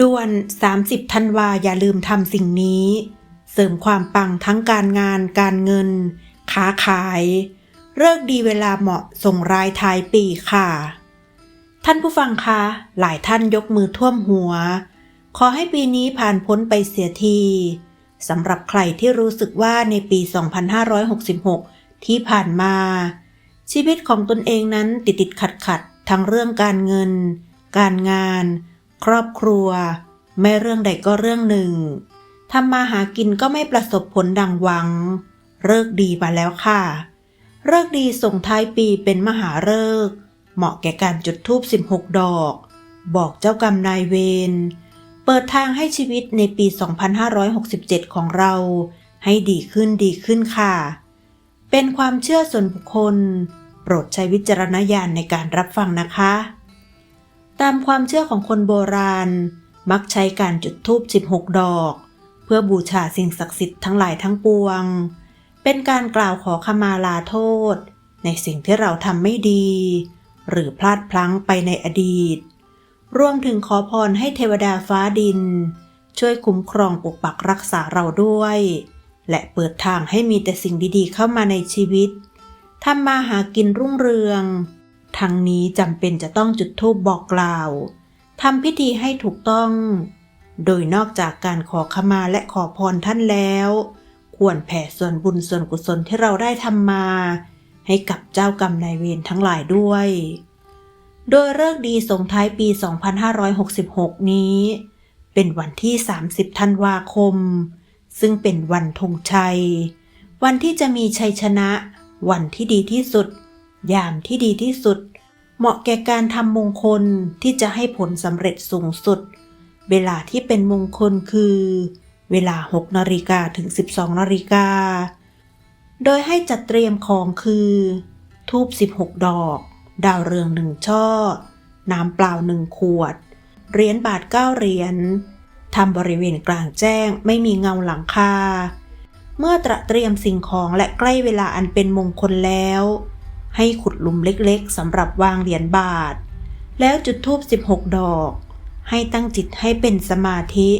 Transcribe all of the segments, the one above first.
ด่วน 30 ธันวาอย่าลืมทำสิ่งนี้ เสริมความปังทั้งการงาน การเงินค้าขาย เลิกดีเวลาเหมาะส่งรายท้ายปีค่ะ ท่านผู้ฟังคะ หลายท่านยกมือท่วมหัว ขอให้ปีนี้ผ่านพ้นไปเสียทีสำหรับใครที่รู้สึกว่าในปี 2566 ที่ผ่านมา ชีวิตของตนเองนั้นติดติดขัดขัดทั้งเรื่องการเงิน การงาน ครอบครัว ไม่เรื่องใดก็เรื่องหนึ่งทำมาหากินก็ไม่ประสบผลดังหวังเลิกดีมาแล้วค่ะเลิกดีส่งท้ายปีเป็นมหาเลิกเหมาะแก่การจุดธูป16 ดอก บอกเจ้ากรรมนายเวรเปิดทางให้ชีวิตในปี 2567 ของเรา ให้ดีขึ้นดีขึ้นค่ะ เป็นความเชื่อส่วนบุคคล โปรดใช้วิจารณญาณในการรับฟังนะคะ ตามความเชื่อของคนโบราณ มักใช้การจุดธูป 16 ดอก เพื่อบูชาสิ่งศักดิ์สิทธิ์ทั้งหลายทั้งปวง เป็นการกล่าวขอขมาลาโทษ ในสิ่งที่เราทำไม่ดี หรือพลาดพลั้งไปในอดีต รวมถึงขอพรให้เทวดาฟ้าดิน ช่วยคุ้มครองปกปักรักษาเราด้วย และเปิดทางให้มีแต่สิ่งดีๆ เข้ามาในชีวิตทำมาหากินรุ่งเรือง ทั้งนี้จำเป็นจะต้องจุดธูปบอกกล่าวทำพิธีให้ถูกต้อง โดยนอกจากการขอขมาและขอพรท่านแล้ว ควรแผ่ส่วนบุญส่วนกุศลที่เราได้ทำมา ให้กับเจ้ากรรมนายเวรทั้งหลายด้วย โดยเลิกดีส่งท้ายปี 2566 นี้ เป็นวันที่ 30 ธันวาคม ซึ่งเป็นวันธงชัย วันที่จะมีชัยชนะ วันที่ดีที่สุด ยามที่ดีที่สุด เหมาะแก่การทำมงคลที่จะให้ผลสำเร็จสูงสุด เวลาที่เป็นมงคลคือ เวลา 6นาฬิกาถึง 12นาฬิกา โดยให้จัดเตรียมของคือ ทูบ16 ดอก ดาวเรืองหนึ่งช่อ น้ำเปล่าหนึ่งขวด เหรียญบาท 9 เหรียญทำบริเวณกลางแจ้งไม่มีเงาหลังคา เมื่อตระเตรียมสิ่งของและใกล้เวลาอันเป็นมงคลแล้ว ให้ขุดหลุมเล็กๆสำหรับวางเหรียญบาท แล้วจุดธูป 16 ดอก ให้ตั้งจิตให้เป็นสมาธิ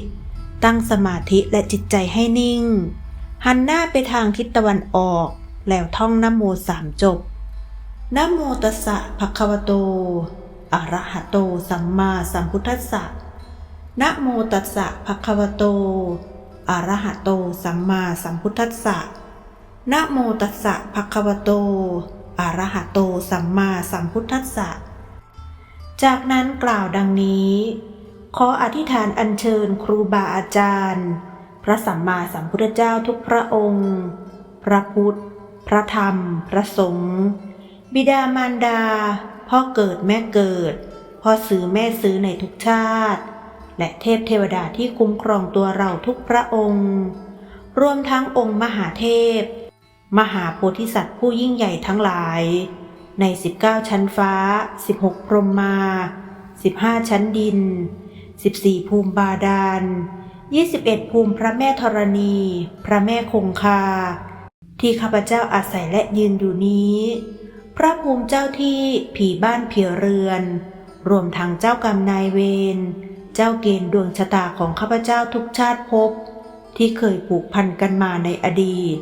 ตั้งสมาธิและจิตใจให้นิ่ง หันหน้าไปทางทิศตะวันออก แล้วท่องนโมสามจบนโมตัสสะภะคะวะโต อะระหะโต สัมมาสัมพุทธัสสะนโมตัสสะภะคะวะโต อะระหะโต สัมมาสัมพุทธัสสะนโมตัสสะภะคะวะโต อระหะโตสัมมาสัมพุทธัสสะ จากนั้นกล่าวดังนี้ ขออธิษฐานอัญเชิญครูบาอาจารย์ พระสัมมาสัมพุทธเจ้าทุกพระองค์ พระพุทธ พระธรรม พระสงฆ์ บิดามารดา พ่อเกิดแม่เกิด พ่อซื้อแม่ซื้อในทุกชาติ และเทพเทวดาที่คุ้มครองตัวเราทุกพระองค์ รวมทั้งองค์มหาเทพ มหาโพธิสัตว์ผู้ยิ่งใหญ่ทั้งหลาย ใน 19 ชั้นฟ้า 16 พรหมมา 15 ชั้นดิน 14 ภูมิบาดาล 21 ภูมิพระแม่ธรณี พระแม่คงคา ที่ข้าพเจ้าอาศัยและยืนอยู่นี้ พระภูมิเจ้าที่ผีบ้านผีเรือน รวมทั้งเจ้ากรรมนายเวร เจ้าเกณฑ์ดวงชะตาของข้าพเจ้าทุกชาติภพที่เคยผูกพันกันมาในอดีต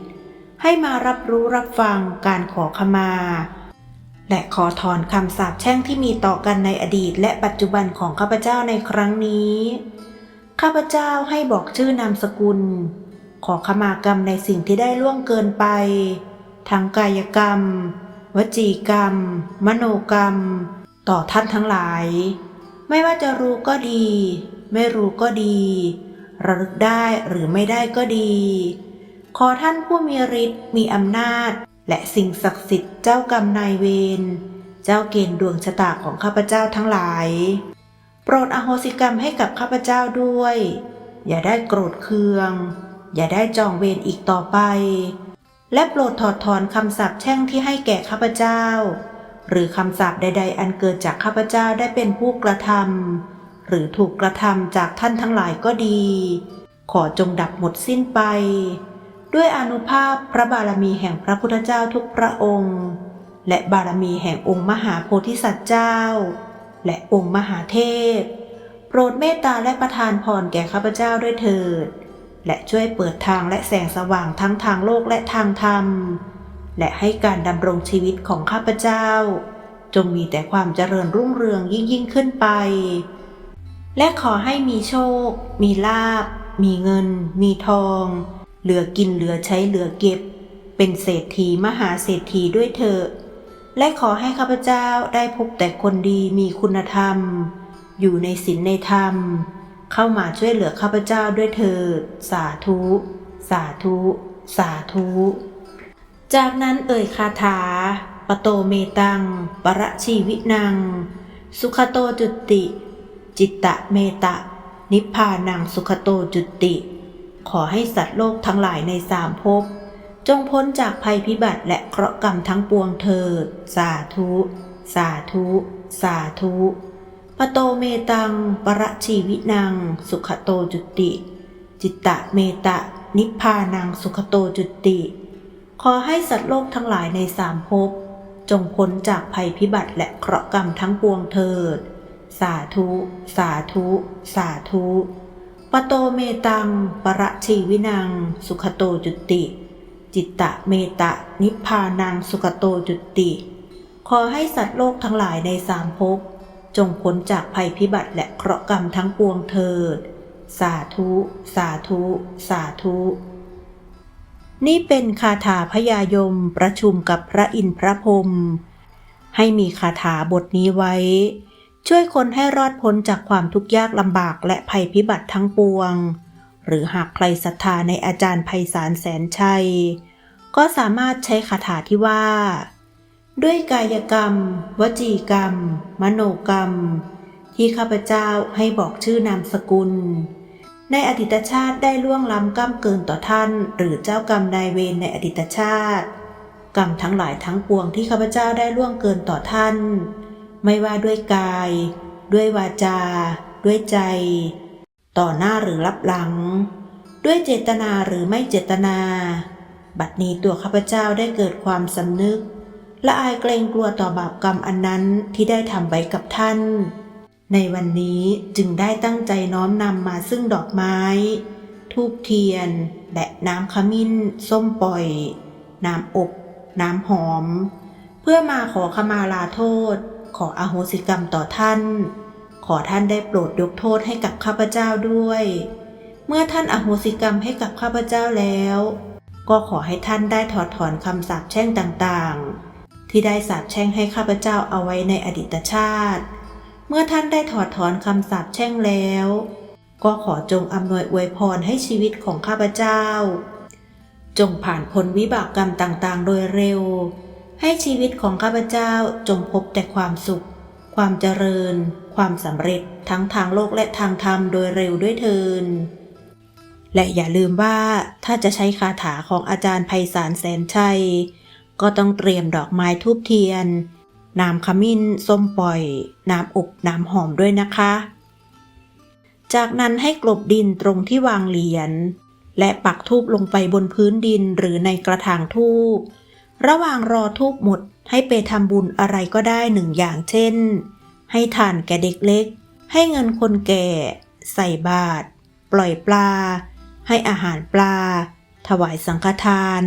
ให้มารับรู้รับฟังการขอขมา และขอถอนคำสาปแช่งที่มีต่อกันในอดีต และปัจจุบันของข้าพเจ้าในครั้งนี้ ข้าพเจ้าให้บอกชื่อนามสกุล ขอขมากรรมในสิ่งที่ได้ล่วงเกินไป ทั้งกายกรรม วจีกรรม มโนกรรม ต่อท่านทั้งหลาย ไม่ว่าจะรู้ก็ดี ไม่รู้ก็ดีระลึกได้หรือไม่ได้ก็ดี ขอท่านผู้มีฤทธิ์มีอำนาจ และสิ่งศักดิ์สิทธิ์เจ้ากรรมนายเวรเจ้าเกณฑ์ดวงชะตาของข้าพเจ้าทั้งหลาย โปรดอโหสิกรรมให้กับข้าพเจ้าด้วย อย่าได้โกรธเคือง อย่าได้จองเวรอีกต่อไป และโปรดถอดถอนคำสาปแช่งที่ให้แก่ข้าพเจ้า หรือคำสาปใด ๆ อันเกิดจากข้าพเจ้าได้เป็นผู้กระทำหรือถูกกระทำจากท่านทั้งหลายก็ดี ขอจงดับหมดสิ้นไป ด้วยอนุภาพพระบารมีแห่งพระพุทธเจ้าทุกพระองค์ และบารมีแห่งองค์มหาโพธิสัตว์เจ้า และองค์มหาเทพ โปรดเมตตาและประทานพรแก่ข้าพเจ้าด้วยเถิด และช่วยเปิดทางและแสงสว่างทั้งทางโลกและทางธรรม และให้การดำรงชีวิตของข้าพเจ้า จงมีแต่ความเจริญรุ่งเรืองยิ่งยิ่งขึ้นไป และขอให้มีโชค มีลาบมีเงิน มีทอง เหลือกินเหลือใช้เหลือเก็บ เป็นเศรษฐีมหาเศรษฐีด้วยเถอะและขอให้ข้าพเจ้าได้พบแต่คนดีมีคุณธรรม อยู่ในศีลในธรรม เข้ามาช่วยเหลือข้าพเจ้าด้วยเถิดสาธุ สาธุ สาธุ จากนั้นเอ่ยคาถาปโตเมตัง ปรชีวินังสุขโตจุติ จิตตะเมตะ นิพพานังสุขโตจุติ ขอให้สัตว์โลกทั้งหลายในสามภพ จงพ้นจากภัยพิบัติและเคราะห์กรรมทั้งปวงเถิด สาธุ สาธุ สาธุปโตเมตัง ปรชีวินัง สุขโตจุติ จิตตะเมตะ นิพพานังสุขโตจุติ ขอให้สัตว์โลกทั้งหลายในสามภพ จงพ้นจากภัยพิบัติและเคราะห์กรรมทั้งปวงเถิด สาธุ สาธุ สาธุ ปโตเมตัง ประชีวินัง สุขโตจุติ จิตตะเมตะ นิพพานัง สุขโตจุติ ขอให้สัตว์โลกทั้งหลายในสามภพ จงพ้นจากภัยพิบัติและเคราะห์กรรมทั้งปวงเถิด สาธุ สาธุ สาธุ นี่เป็นคาถาพยายมประชุมกับพระอินทร์พระพรหมให้มีคาถาบทนี้ไว้ ช่วยคนให้รอดพ้นจากความทุกข์ยากลำบากและภัยพิบัติทั้งปวง หรือหากใครศรัทธาในอาจารย์ไพศาลแสนชัย ก็สามารถใช้คาถาที่ว่า ด้วยกายกรรม วจีกรรม มโนกรรม ที่ข้าพเจ้าให้บอกชื่อนามสกุล ในอดีตชาติได้ล่วงล้ำกรรมเกินต่อท่าน หรือเจ้ากรรมนายเวรในอดีตชาติ กรรมทั้งหลายทั้งปวงที่ข้าพเจ้าได้ล่วงเกินต่อท่าน ไม่ว่าด้วยกาย ด้วยวาจา ด้วยใจ ต่อหน้าหรือรับหลัง ด้วยเจตนาหรือไม่เจตนา บัดนี้ตัวข้าพเจ้าได้เกิดความสำนึก และอายเกรงกลัวต่อบาปกรรมอันนั้นที่ได้ทำไว้กับท่าน ในวันนี้จึงได้ตั้งใจน้อมนำมาซึ่งดอกไม้ทูบเทียน และน้ำขมิ้น ส้มปล่อย น้ำอบ น้ำหอม เพื่อมาขอขมาลาโทษ ขออโหสิกรรมต่อท่าน ขอท่านได้โปรดยกโทษให้กับข้าพเจ้าด้วย เมื่อท่านอโหสิกรรมให้กับข้าพเจ้าแล้ว ก็ขอให้ท่านได้ถอดถอนคำสาปแช่งต่างๆ ที่ได้สาปแช่งให้ข้าพเจ้าเอาไว้ในอดีตชาติ เมื่อท่านได้ถอดถอนคำสาปแช่งแล้ว ก็ขอจงอำนวยอวยพรให้ชีวิตของข้าพเจ้า จงผ่านพ้นวิบากกรรมต่างๆ โดยเร็ว ให้ชีวิตของข้าพเจ้าจงพบแต่ความสุข ความเจริญ ความสำเร็จทั้งทางโลกและทางธรรมโดยเร็วด้วยเทินและอย่าลืมว่าถ้าจะใช้คาถาของอาจารย์ไพศาลแสนชัย ก็ต้องเตรียมดอกไม้ทูบเทียน น้ำขมิ้น ส้มปล่อย น้ำอบน้ำหอมด้วยนะคะ จากนั้นให้กลบดินตรงที่วางเหรียญและปักทูบลงไปบนพื้นดินหรือในกระถางทูบ ระหว่างรอทูบหมดให้ไปทำบุญอะไรก็ได้หนึ่งอย่างเช่น ให้ทานแก่เด็กเล็ก ให้เงินคนแก่ ใส่บาตรปล่อยปลา ให้อาหารปลา ถวายสังฆทาน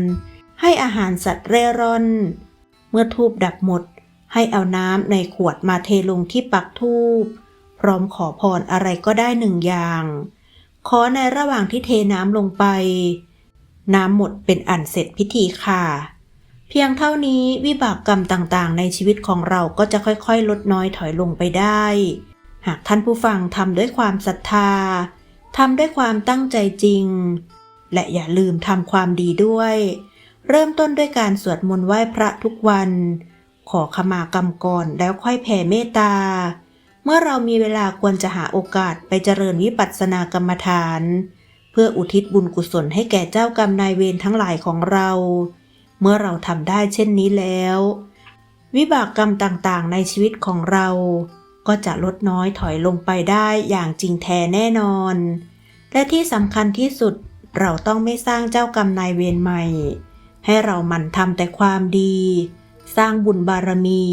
ให้อาหารสัตว์เร่ร่อน เมื่อทูบดับหมด ให้เอาน้ำในขวดมาเทลงที่ปักทูบพร้อมขอพรอะไรก็ได้หนึ่งอย่าง ขอในระหว่างที่เทน้ำลงไป น้ำหมดเป็นอันเสร็จพิธีค่ะ เพียงเท่านี้วิบากกรรมต่างๆ ในชีวิตของเราก็จะค่อยๆ ลดน้อยถอยลงไปได้ หากท่านผู้ฟังทำด้วยความศรัทธาทำด้วยความตั้งใจจริง และอย่าลืมทำความดีด้วย เริ่มต้นด้วยการสวดมนต์ไหว้พระทุกวัน ขอขมากรรมก่อนแล้วค่อยแผ่เมตตา เมื่อเรามีเวลาควรจะหาโอกาสไปเจริญวิปัสสนากรรมฐาน เพื่ออุทิศบุญกุศลให้แก่เจ้ากรรมนายเวรทั้งหลายของเรา เมื่อเราทำได้เช่นนี้แล้ว วิบากกรรมต่างๆ ในชีวิตของเรา ก็จะลดน้อยถอยลงไปได้อย่างจริงแท้แน่นอน และที่สำคัญที่สุดเราต้องไม่สร้างเจ้ากรรมนายเวรใหม่ ให้เราหมั่นทำแต่ความดี สร้างบุญบารมี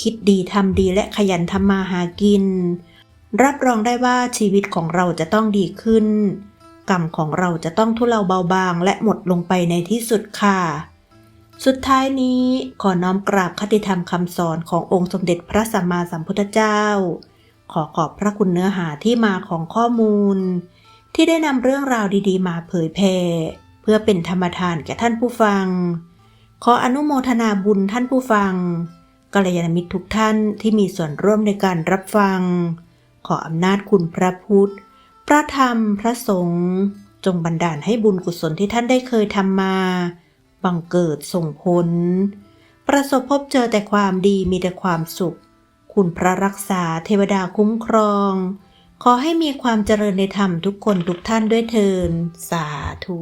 คิดดีทำดีและขยันทำมาหากิน รับรองได้ว่าชีวิตของเราจะต้องดีขึ้น กรรมของเราจะต้องทุเลาเบาบางและหมดลงไปในที่สุดค่ะ สุดท้ายนี้ขอน้อมกราบคติธรรมคำสอนขององค์สมเด็จพระสัมมาสัมพุทธเจ้า ขอขอบพระคุณเนื้อหาที่มาของข้อมูล ที่ได้นำเรื่องราวดีๆ มาเผยแผ่เพื่อเป็นธรรมทานแก่ท่านผู้ฟัง ขออนุโมทนาบุญท่านผู้ฟังกัลยาณมิตรทุกท่านที่มีส่วนร่วมในการรับฟัง ขออำนาจคุณพระพุทธ พระธรรมพระสงฆ์จงบันดาลให้บุญกุศลที่ท่านได้เคยทำมา บังเกิดส่งผล ประสบพบเจอแต่ความดีมีแต่ความสุข คุณพระรักษาเทวดาคุ้มครอง ขอให้มีความเจริญในธรรมทุกคนทุกท่านด้วยเทิน สาธุ